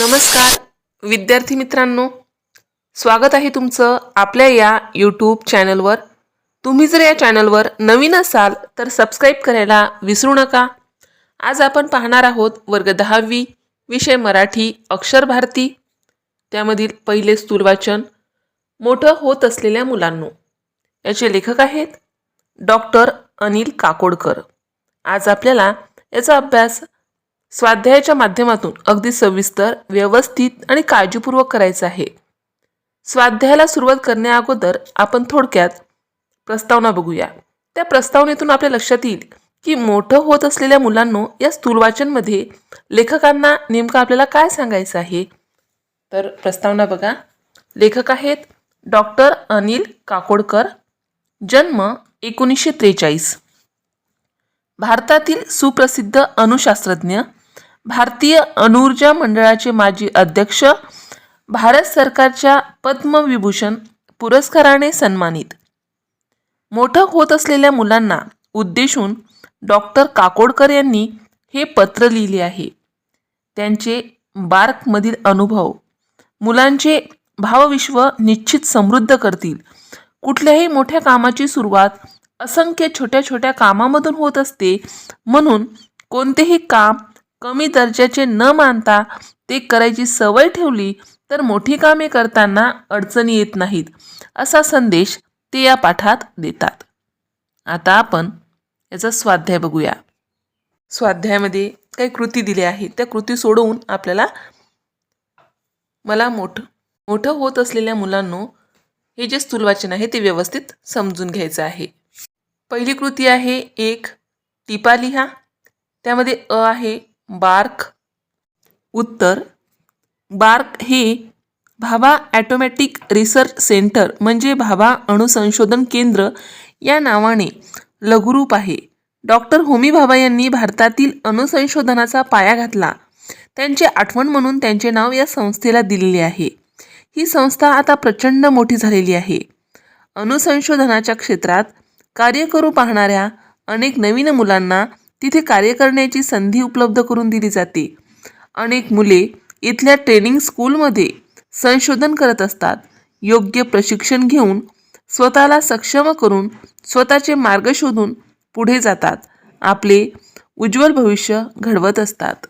नमस्कार. विद्यार्थी मित्रांनो स्वागत आहे तुमचं आपल्या या यूट्यूब चॅनलवर तुम्ही जर या चॅनलवर नवीन असाल तर सबस्क्राईब करायला विसरू नका. आज आपण पाहणार आहोत वर्ग दहावी विषय मराठी अक्षर भारती. त्यामधील पहिले स्थूलवाचन मोठं होत असलेल्या मुलांनो. याचे लेखक आहेत डॉक्टर अनिल काकोडकर. आज आपल्याला याचा अभ्यास स्वाध्यायाच्या माध्यमातून अगदी सविस्तर व्यवस्थित आणि काळजीपूर्वक करायचं आहे. स्वाध्यायाला सुरुवात करण्याअगोदर आपण थोडक्यात प्रस्तावना बघूया. त्या प्रस्तावनेतून आपल्या लक्षात येईल की मोठं होत असलेल्या मुलांनो या स्थूलवाचनमध्ये लेखकांना नेमकं आपल्याला काय सांगायचं आहे? तर प्रस्तावना बघा. लेखक आहेत डॉक्टर अनिल काकोडकर जन्म एकोणीसशे त्रेचाळीस. भारतातील सुप्रसिद्ध अणुशास्त्रज्ञ भारतीय अणुऊर्जा मंडळाचे माजी अध्यक्ष भारत सरकारच्या पद्मविभूषण पुरस्काराने सन्मानित. मोठं होत असलेल्या मुलांना उद्देशून डॉक्टर काकोडकर यांनी हे पत्र लिहिले आहे. त्यांचे बार्कमधील अनुभव मुलांचे भावविश्व निश्चित समृद्ध करतील. कुठल्याही मोठ्या कामाची सुरुवात असंख्य छोट्या छोट्या कामामधून होत असते म्हणून कोणतेही काम कमी दर्जाचे न मानता ते करायची सवय ठेवली तर मोठी कामे करताना अडचणी येत नाहीत असा संदेश ते या पाठात देतात. आता आपण याचा स्वाध्याय बघूया. स्वाध्यायामध्ये काही कृती दिल्या आहेत. त्या कृती सोडवून आपल्याला मला मोठं मोठं होत असलेल्या मुलांनो हे जे स्थूलवाचन आहे ते व्यवस्थित समजून घ्यायचं आहे. पहिली कृती आहे एक टिपा लिहा. त्यामध्ये अ आहे बार्क उत्तर बार्क हे भाभा ॲटोमॅटिक रिसर्च सेंटर म्हणजे भाभा अणुसंशोधन केंद्र या नावाने लघुरूप आहे. डॉक्टर होमी भाभा यांनी भारतातील अणुसंशोधनाचा पाया घातला. त्यांची आठवण म्हणून त्यांचे नाव या संस्थेला दिलेले आहे. ही संस्था आता प्रचंड मोठी झालेली आहे. अणुसंशोधनाच्या क्षेत्रात कार्य करू पाहणाऱ्या अनेक नवीन मुलांना तिथे कार्य करण्याची संधी उपलब्ध करून दिली जाते. अनेक मुले इथल्या ट्रेनिंग स्कूलमध्ये संशोधन करत असतात. योग्य प्रशिक्षण घेऊन स्वतःला सक्षम करून स्वतःचे मार्ग शोधून पुढे जातात. आपले उज्ज्वल भविष्य घडवत असतात.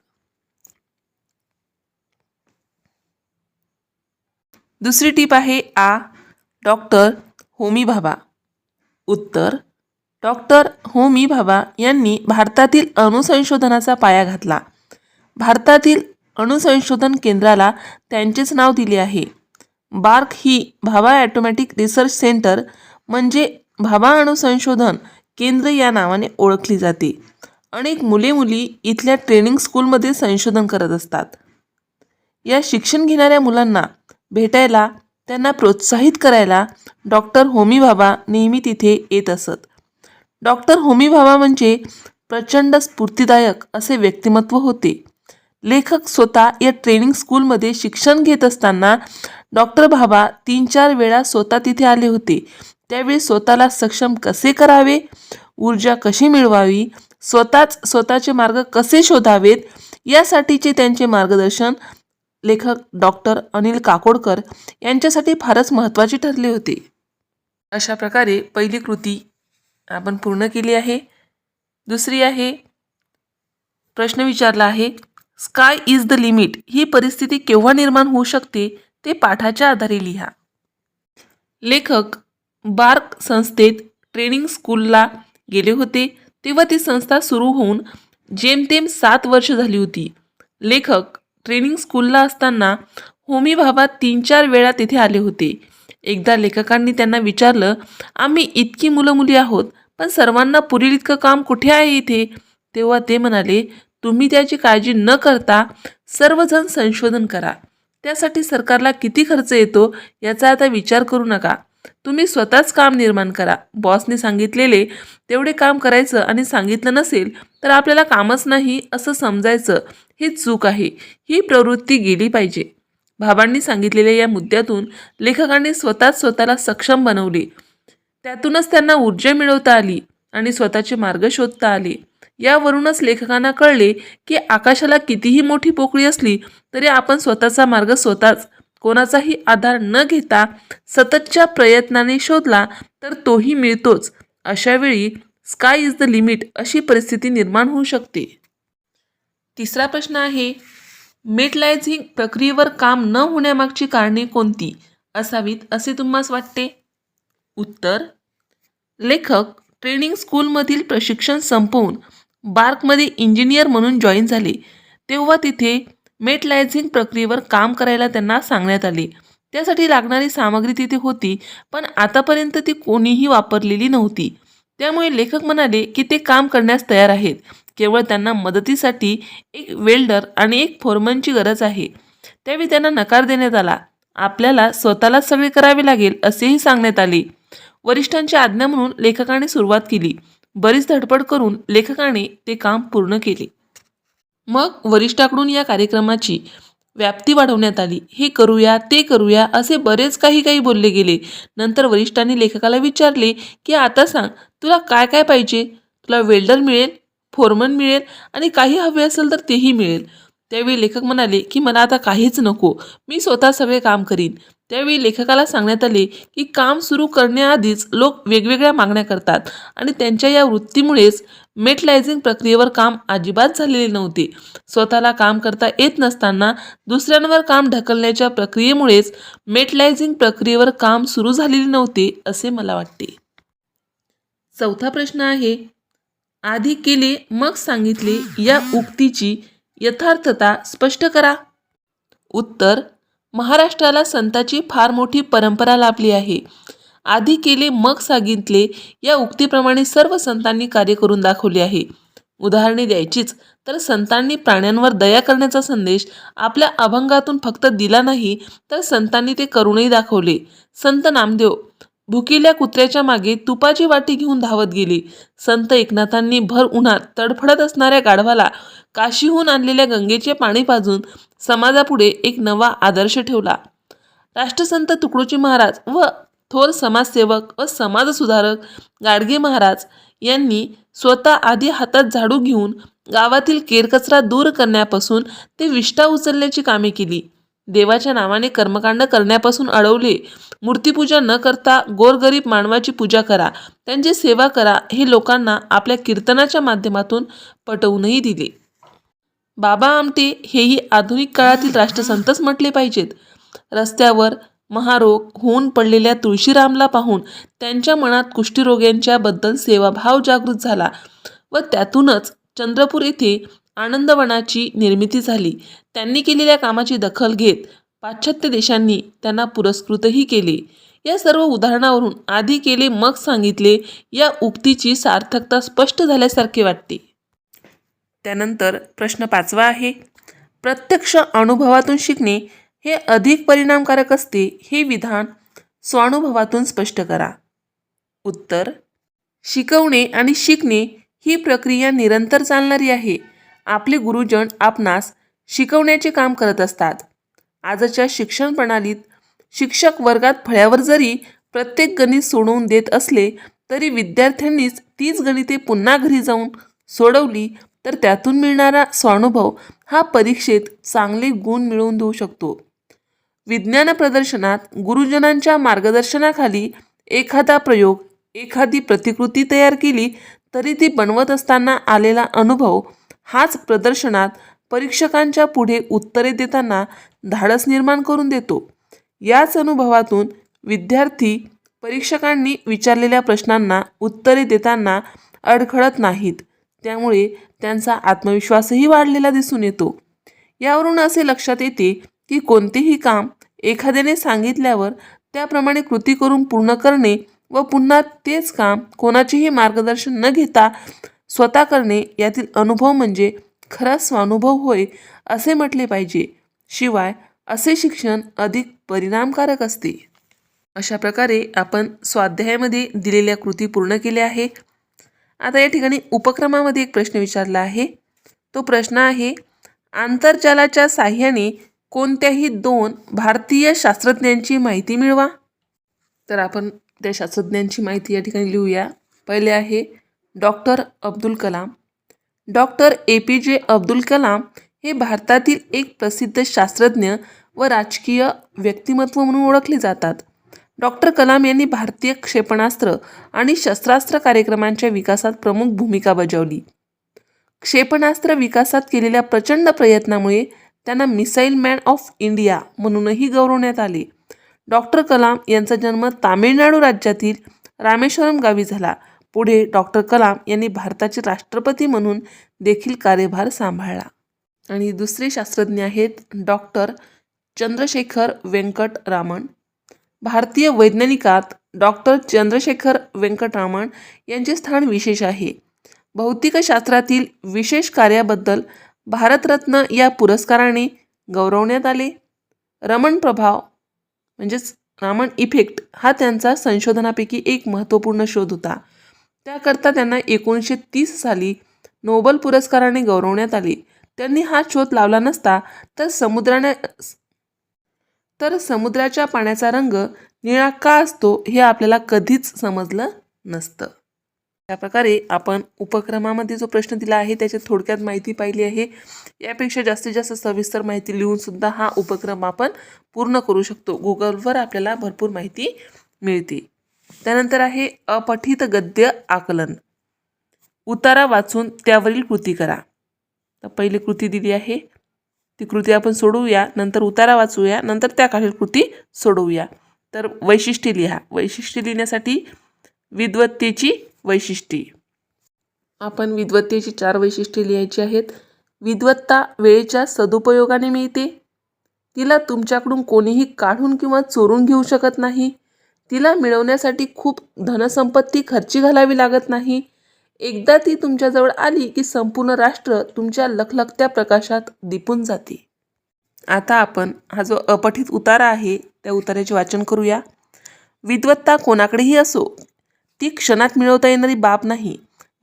दुसरी टीप आहे आ. डॉक्टर होमी भाभा. उत्तर डॉक्टर होमी भाभा यांनी भारतातील अणुसंशोधनाचा पाया घातला. भारतातील अणुसंशोधन केंद्राला त्यांचेच नाव दिले आहे. बार्क ही भाभा ॲटोमॅटिक रिसर्च सेंटर म्हणजे भाभा अणुसंशोधन केंद्र या नावाने ओळखली जाते. अनेक मुले मुली इथल्या ट्रेनिंग स्कूलमध्ये संशोधन करत असतात. या शिक्षण घेणाऱ्या मुलांना भेटायला त्यांना प्रोत्साहित करायला डॉक्टर होमी भाबा नेहमी तिथे येत असत. डॉक्टर होमी भाभा म्हणजे प्रचंड स्फूर्तिदायक असे व्यक्तिमत्व होते. लेखक स्वतः या ट्रेनिंग स्कूलमध्ये शिक्षण घेत असताना डॉक्टर भाभा तीन चार वेळा स्वतः तिथे आले होते. त्यावेळी स्वतःला सक्षम कसे करावे? ऊर्जा कशी मिळवावी? स्वतःच स्वतःचे मार्ग कसे शोधावेत? यासाठीचे त्यांचे मार्गदर्शन लेखक डॉक्टर अनिल काकोडकर यांच्यासाठी फारच महत्त्वाचे ठरले होते. अशा प्रकारे पहिली कृती आपण पूर्ण केली आहे. दुसरी आहे प्रश्न विचारला आहे स्काय इज द लिमिट ही परिस्थिती केव्हा निर्माण होऊ शकते ते पाठाच्या आधारे लिहा. लेखक बार्क संस्थेत ट्रेनिंग स्कूलला गेले होते तेव्हा ती संस्था सुरू होऊन जेमतेम सात वर्ष झाली होती. लेखक ट्रेनिंग स्कूलला असताना होमी भाबा तीन चार वेळा तिथे आले होते. एकदा लेखकांनी त्यांना विचारलं आम्ही इतकी मुलं मुली आहोत पण सर्वांना पुरेल इतकं काम कुठे आहे इथे? तेव्हा ते म्हणाले तुम्ही त्याची काळजी न करता सर्वजण संशोधन करा. त्यासाठी सरकारला किती खर्च येतो याचा आता विचार करू नका. तुम्ही स्वतःच काम निर्माण करा. बॉसने सांगितलेले तेवढे काम करायचं आणि सांगितलं नसेल तर आपल्याला कामच नाही असं समजायचं ही चूक आहे. ही प्रवृत्ती गेली पाहिजे. भाबांनी सांगितलेल्या या मुद्द्यातून लेखकांनी स्वतःच स्वतःला सक्षम बनवले. त्यातूनच त्यांना ऊर्जा मिळवता आली आणि स्वतःचे मार्ग शोधता आले. यावरूनच लेखकांना कळले की आकाशाला कितीही मोठी पोकळी असली तरी आपण स्वतःचा मार्ग स्वतःच. कोणाचाही आधार न घेता सततच्या प्रयत्नाने शोधला तर तोही मिळतोच. अशावेळी स्काय इज द लिमिट अशी परिस्थिती निर्माण होऊ शकते. तिसरा प्रश्न आहे मेटलायझिंग प्रक्रियेवर काम न होण्यामागची कारणे कोणती? असावीत असे तुम्हाला वाटते? उत्तर. लेखक ट्रेनिंग स्कूलमधील प्रशिक्षण संपवून बार्कमध्ये इंजिनियर म्हणून जॉईन झाले. तेव्हा तिथे मेटलायझिंग प्रक्रियेवर काम करायला त्यांना सांगण्यात आले. त्यासाठी लागणारी सामग्री तिथे होती पण आतापर्यंत ती कोणीही वापरलेली नव्हती. त्यामुळे लेखक म्हणाले की ते काम करण्यास तयार आहेत. केवळ त्यांना मदतीसाठी एक वेल्डर आणि एक फोरमनची गरज आहे. त्यावेळी त्यांना नकार देण्यात आला. आपल्याला स्वतःलाच सगळे करावे लागेल असेही सांगण्यात आले. वरिष्ठांची आज्ञा म्हणून लेखकाने सुरुवात केली. बरीच धडपड करून लेखकाने ते काम पूर्ण केले. मग वरिष्ठाकडून या कार्यक्रमाची व्याप्ती वाढवण्यात आली. हे करूया ते करूया असे बरेच काही काही बोलले गेले. नंतर वरिष्ठांनी लेखकाला विचारले की आता सांग तुला काय काय पाहिजे? तुला वेल्डर मिळेल फोरमन मिळेल आणि काही हवे असेल तर तेही मिळेल. त्यावेळी लेखक म्हणाले की मला आता काहीच नको. मी स्वतः सगळे काम करीन. त्यावेळी लेखकाला सांगण्यात आले की काम सुरू करण्याआधीच लोक वेगवेगळ्या मागण्या करतात आणि त्यांच्या या वृत्तीमुळेच मेटलायझिंग प्रक्रियेवर काम अजिबात झालेले नव्हते. स्वतःला काम करता येत नसताना दुसऱ्यांवर काम ढकलण्याच्या प्रक्रियेमुळेच मेटलायझिंग प्रक्रियेवर काम सुरू झालेले नव्हते असे मला वाटते. चौथा प्रश्न आहे आधी केले मग सांगितले या उक्तीची यथार्थता स्पष्ट करा. उत्तर महाराष्ट्राला संताची फार मोठी परंपरा लाभली आहे. आधी केले मग सांगितले या उक्तीप्रमाणे सर्व संतांनी कार्य करून दाखवले आहे. उदाहरणे द्यायचीच तर संतांनी प्राण्यांवर दया करण्याचा संदेश आपल्या अभंगातून फक्त दिला नाही तर संतांनी ते करूनही दाखवले. संत नामदेव भुकिल्या कुत्र्याच्या मागे तुपाची वाटी घेऊन धावत गेली. संत एकनाथांनी भर उन्हात तडफडत असणाऱ्या गाढवाला काशीहून आणलेल्या गंगेचे पाणी पाजून समाजापुढे एक नवा आदर्श ठेवला. राष्ट्रसंत तुकडोजी महाराज व थोर समाजसेवक व समाजसुधारक गाडगे महाराज यांनी स्वतः आधी हातात झाडू घेऊन गावातील केरकचरा दूर करण्यापासून ते विष्ठा उचलण्याची कामे केली. देवाच्या नावाने कर्मकांड करण्यापासून अडवले. मूर्तीपूजा न करता गोरगरीब मानवाची पूजा करा. त्यांची सेवा करा हे लोकांना आपल्या कीर्तनाच्या माध्यमातून पटवूनही दिले. बाबा आमटे हेही आधुनिक काळातील राष्ट्रसंतच म्हटले पाहिजेत. रस्त्यावर महारोग होऊन पडलेल्या तुळशीरामला पाहून त्यांच्या मनात कुष्ठरोग्यांच्याबद्दल सेवाभाव जागृत झाला व त्यातूनच चंद्रपूर येथे आनंदवनाची निर्मिती झाली. त्यांनी केलेल्या कामाची दखल घेत पाश्चात्य देशांनी त्यांना पुरस्कृतही केले. या सर्व उदाहरणावरून आधी केले मग सांगितले या उक्तीची सार्थकता स्पष्ट झाल्यासारखे वाटते. त्यानंतर प्रश्न पाचवा आहे. प्रत्यक्ष अनुभवातून शिकणे हे अधिक परिणामकारक असते हे विधान स्वानुभवातून स्पष्ट करा. उत्तर शिकवणे आणि शिकणे ही प्रक्रिया निरंतर चालणारी आहे. आपले गुरुजन आपणास शिकवण्याचे काम करत असतात. आजच्या शिक्षण प्रणालीत शिक्षक वर्गात फळ्यावर जरी प्रत्येक गणित सोडवून देत असले तरी विद्यार्थ्यांनीच तीच गणिते पुन्हा घरी जाऊन सोडवली तर त्यातून मिळणारा स्वानुभव हा परीक्षेत चांगले गुण मिळवून देऊ शकतो. विज्ञान प्रदर्शनात गुरुजनांच्या मार्गदर्शनाखाली एखादा प्रयोग एखादी प्रतिकृती तयार केली तरी ती बनवत असताना आलेला अनुभव हाच प्रदर्शनात परीक्षकांच्या पुढे उत्तरे देताना धाडस निर्माण करून देतो. याच अनुभवातून विद्यार्थी परीक्षकांनी विचारलेल्या प्रश्नांना उत्तरे देताना अडखळत नाहीत. त्यामुळे त्यांचा आत्मविश्वासही वाढलेला दिसून येतो. यावरून असे लक्षात येते की कोणतेही काम एखाद्याने सांगितल्यावर त्याप्रमाणे कृती करून पूर्ण करणे व पुन्हा तेच काम कोणाचेही मार्गदर्शन न घेता स्वतः करणे यातील अनुभव म्हणजे खरा स्वानुभव होय असे म्हटले पाहिजे. शिवाय असे शिक्षण अधिक परिणामकारक असते. अशा प्रकारे आपण स्वाध्यायामध्ये दिलेल्या कृती पूर्ण केल्या आहे. आता या ठिकाणी उपक्रमामध्ये एक प्रश्न विचारला आहे. तो प्रश्न आहे आंतरजालाच्या साह्याने कोणत्याही दोन भारतीय शास्त्रज्ञांची माहिती मिळवा? तर आपण त्या शास्त्रज्ञांची माहिती या ठिकाणी लिहूया. पहिले आहे doctor Abdul Kalam. Doctor A P J Abdul Kalam हे भारतातील एक प्रसिद्ध शास्त्रज्ञ व राजकीय व्यक्तिमत्व म्हणून ओळखले जातात. डॉक्टर कलाम यांनी भारतीय क्षेपणास्त्र आणि शस्त्रास्त्र कार्यक्रमांच्या विकासात प्रमुख भूमिका बजावली. क्षेपणास्त्र विकासात केलेल्या प्रचंड प्रयत्नामुळे त्यांना मिसाईल मॅन ऑफ इंडिया म्हणूनही गौरवण्यात आले. डॉक्टर कलाम यांचा जन्म तामिळनाडू राज्यातील रामेश्वरम गावी झाला. पुढे डॉक्टर कलाम यांनी भारताचे राष्ट्रपती म्हणून देखील कार्यभार सांभाळला. आणि दुसरे शास्त्रज्ञ आहेत डॉक्टर चंद्रशेखर व्यंकट रामन भारतीय वैज्ञानिकात डॉक्टर चंद्रशेखर व्यंकटरामन यांचे स्थान विशेष आहे. भौतिकशास्त्रातील विशेष कार्याबद्दल भारतरत्न या पुरस्काराने गौरवण्यात आले. रमण प्रभाव म्हणजेच रामण इफेक्ट हा त्यांचा संशोधनापैकी एक महत्त्वपूर्ण शोध होता. त्याकरता त्यांना एकोणीसशे तीस साली नोबल पुरस्काराने गौरवण्यात आले. त्यांनी हा शोध लावला नसता तर समुद्राने तर समुद्राच्या पाण्याचा रंग निळा का असतो हे आपल्याला कधीच समजलं नसतं. त्या प्रकारे आपण उपक्रमामध्ये जो प्रश्न दिला आहे त्याची थोडक्यात माहिती पाहिली आहे. यापेक्षा जास्तीत जास्त सविस्तर माहिती लिहूनसुद्धा हा उपक्रम आपण पूर्ण करू शकतो. गुगलवर आपल्याला भरपूर माहिती मिळते. त्यानंतर आहे अपठित गद्य आकलन. उतारा वाचून त्यावरील कृती करा. तर पहिली कृती दिली आहे. ती कृती आपण सोडवूया. नंतर उतारा वाचूया. नंतर त्या खालील कृती सोडवूया. तर वैशिष्ट्ये लिहा. वैशिष्ट्ये लिहिण्यासाठी विद्वत्तेची वैशिष्ट्ये. आपण विद्वत्तेची चार वैशिष्ट्ये लिहायची आहेत. विद्वत्ता वेळेच्या सदुपयोगाने मिळते. तिला तुमच्याकडून कोणीही काढून किंवा चोरून घेऊ शकत नाही. तिला मिळवण्यासाठी खूप धनसंपत्ती खर्ची घालावी लागत नाही. एकदा ती तुमच्याजवळ आली की संपूर्ण राष्ट्र तुमच्या लखलखत्या प्रकाशात दिपून जाते. आता आपण हा जो अपठित उतारा आहे त्या उतार्याचे वाचन करूया. विद्वत्ता कोणाकडेही असो ती क्षणात मिळवता येणारी बाब नाही.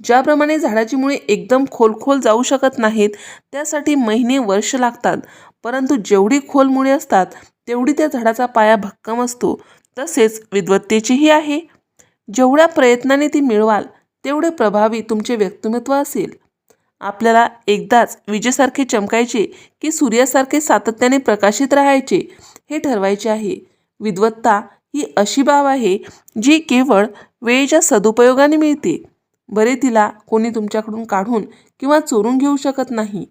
ज्याप्रमाणे झाडाची मुळे एकदम खोल खोल जाऊ शकत नाहीत त्यासाठी महिने वर्ष लागतात. परंतु जेवढी खोल मुळे असतात तेवढी त्या झाडाचा पाया भक्कम असतो. तसेच विद्वत्तेचीही आहे. जेवढ्या प्रयत्नाने ती मिळवाल तेवढे प्रभावी तुमचे व्यक्तिमत्व असेल. आपल्याला एकदाच विजेसारखे चमकायचे की सूर्यासारखे सातत्याने प्रकाशित राहायचे हे ठरवायचे आहे. विद्वत्ता ही अशी बाब आहे जी केवळ वेळेच्या सदुपयोगाने मिळते. बरे तिला कोणी तुमच्याकडून काढून किंवा चोरून घेऊ शकत नाही.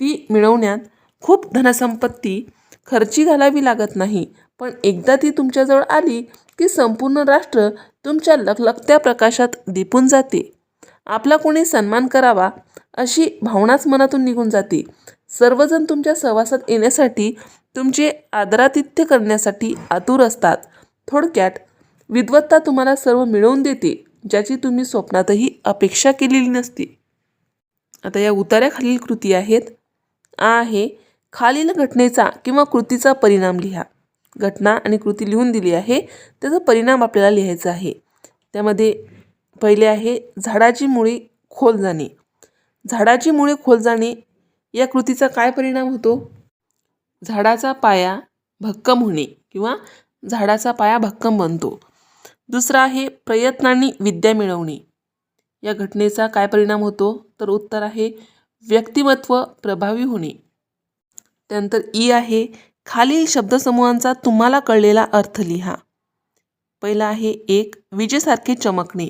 ती मिळवण्यात खूप धनसंपत्ती खर्ची घालावी लागत नाही. पण एकदा ती तुमच्याजवळ आली की संपूर्ण राष्ट्र तुमच्या लखलखत्या प्रकाशात दिपून जाते. आपला कोणी सन्मान करावा अशी भावनाच मनातून निघून जाते. सर्वजण तुमच्या सहवासात येण्यासाठी तुमचे आदरातिथ्य करण्यासाठी आतुर असतात. थोडक्यात विद्वत्ता तुम्हाला सर्व मिळवून देते ज्याची तुम्ही स्वप्नातही अपेक्षा केलेली नसते. आता या उतार्याखालील कृती आहेत. आ आहे खालील घटनेचा किंवा कृतीचा परिणाम लिहा. घटना आणि कृती लिहून दिली आहे. त्याचा परिणाम आपल्याला लिहायचा आहे. त्यामध्ये पहिले आहे झाडाची मुळी खोल जाणे. झाडाची मुळे खोल जाणे या कृतीचा काय परिणाम होतो? झाडाचा पाया भक्कम होणे किंवा झाडाचा पाया भक्कम बनतो. दुसरा आहे प्रयत्नांनी विद्या मिळवणे. या घटनेचा काय परिणाम होतो? तर उत्तर आहे व्यक्तिमत्व प्रभावी होणे. त्यानंतर ई आहे खालील शब्दसमूहांचा तुम्हाला कळलेला अर्थ लिहा. पहिला आहे एक विजेसारखे चमकणे.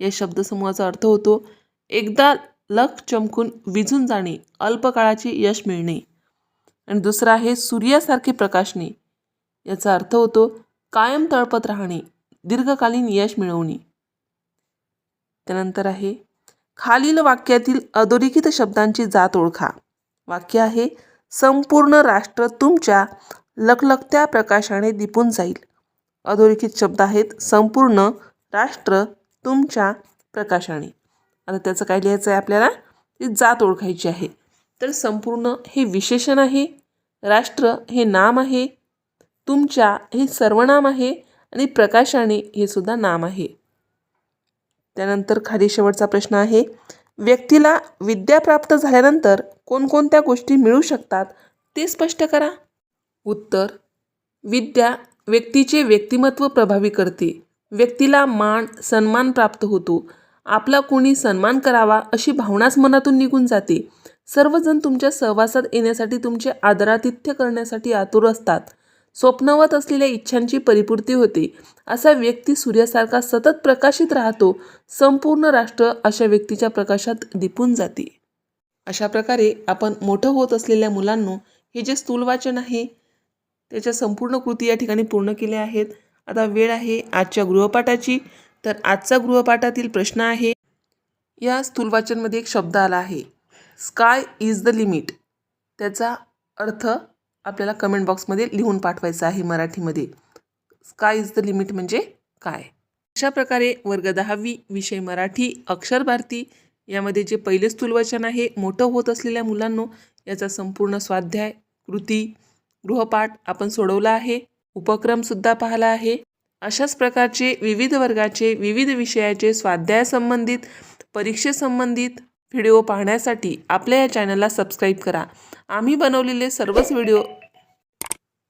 या शब्दसमूहाचा अर्थ होतो एकदा लख चमकून विझून जाणे अल्पकाळाचे यश मिळणे. आणि दुसरा आहे सूर्यासारखे प्रकाशने याचा अर्थ होतो कायम तळपत राहणे दीर्घकालीन यश मिळवणे. त्यानंतर आहे खालील वाक्यातील अधोरेखित शब्दांची जात ओळखा. वाक्य आहे संपूर्ण राष्ट्र तुमच्या लखलखत्या प्रकाशाने दिपून जाईल. अधोरेखित शब्द आहेत संपूर्ण राष्ट्र तुमच्या प्रकाशाने. आता त्याचं काय लिहायचं आहे आपल्याला? ती जात ओळखायची आहे. तर संपूर्ण हे विशेषण आहे राष्ट्र हे नाम आहे तुमच्या हे सर्वनाम आहे आणि प्रकाशाने हे सुद्धा नाम आहे. त्यानंतर खाली शेवटचा प्रश्न आहे व्यक्तीला विद्या प्राप्त झाल्यानंतर कोणकोणत्या गोष्टी मिळू शकतात ते स्पष्ट करा. उत्तर. विद्या व्यक्तीचे व्यक्तिमत्व प्रभावी करते. व्यक्तीला मान सन्मान प्राप्त होतो. आपला कोणी सन्मान करावा अशी भावनाच मनातून निघून जाते. सर्वजण तुमच्या सहवासात येण्यासाठी तुमचे आदरातिथ्य करण्यासाठी आतुर असतात. स्वप्नवत असलेल्या इच्छांची परिपूर्ती होते. असा व्यक्ती सूर्यासारखा सतत प्रकाशित राहतो संपूर्ण राष्ट्र अशा व्यक्तीच्या प्रकाशात दिपून जाते. अशा प्रकारे आपण मोठं होत असलेल्या मुलांनो हे जे स्थूल वाचन आहे त्याच्या संपूर्ण कृती या ठिकाणी पूर्ण केल्या आहेत. आता वेळ आहे आजच्या गृहपाठाची. तर आजचा गृहपाठातील प्रश्न आहे या स्थूल वाचनमध्ये एक शब्द आला आहे. स्काय इज द लिमिट त्याचा अर्थ आपल्याला कमेंट बॉक्समध्ये लिहून पाठवायचं आहे मराठीमध्ये. स्काय इज द लिमिट म्हणजे काय? अशा प्रकारे वर्ग दहावी विषय मराठी अक्षर भारती यामध्ये जे पहिले स्थूलवचन आहे मोठं होत असलेल्या मुलांनो याचा संपूर्ण स्वाध्याय कृती गृहपाठ आपण सोडवला आहे उपक्रमसुद्धा पाहिला आहे. अशाच प्रकारचे विविध वर्गाचे विविध विषयाचे स्वाध्यायासंबंधित परीक्षेसंबंधित व्हिडिओ पाहण्यासाठी आपल्या या चॅनलला सबस्क्राईब करा. आम्ही बनवलेले सर्वच व्हिडिओ